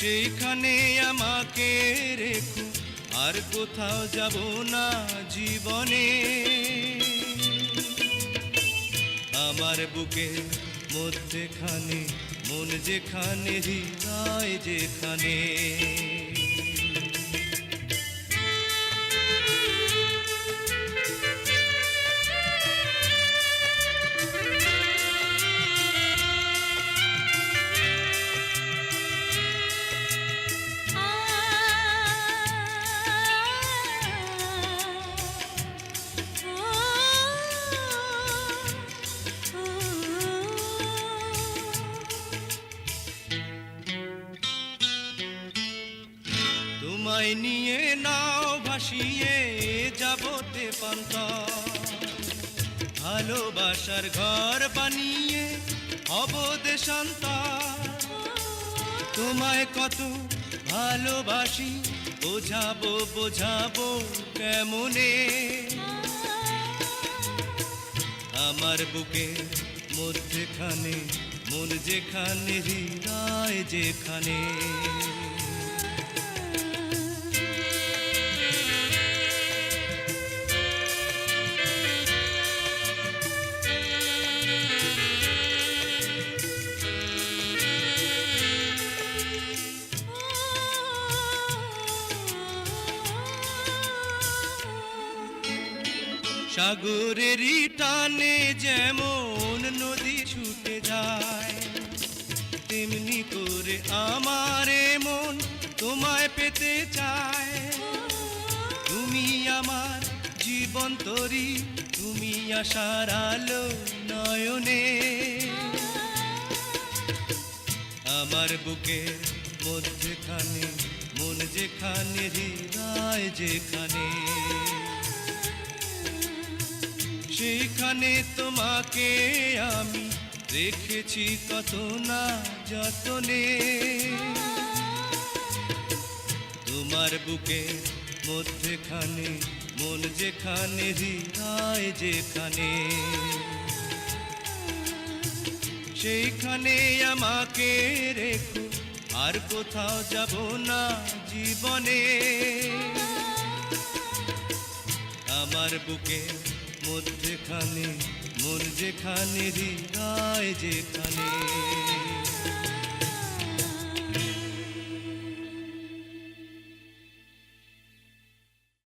সেইখানে আমাকে রেখো, আর কোথাও যাব না জীবনে। আমার বুকে মধ্যেখানে, মন যেখানে, হৃদয় যেখানে। তোমায় নিয়ে নাও ভাসিয়ে যাবতে পান্তা। ভালোবাসার ঘর বানিয়ে হব দেশান্তর তোমায় কত ভালোবাসি, বোঝাবো বোঝাবো কেমনে? আমার বুকে মধ্যেখানে, মন যেখানে, হৃদয় যেখানে। সাগরেরই টানে যেমন নদী ছুটে যায়, তেমনি করে আমার মন তোমায় পেতে চায়। তুমি আমার জীবন তরি, তুমি আশার আলো নয়নে। আমার বুকের মধ্যেখানে, মন যেখানে, হৃদয় যেখানে। সেইখানে তোমাকে আমি রেখেছি কত না যতনে। তোমার বুকে মধ্যেখানে, মন যেখানে, হৃদয় যেখানে। সেইখানে আমাকে রেখো, আর কোথাও যাব না জীবনে। আমার বুকে মধ্যেখানে মন যেখানে হৃদয় যেখানে।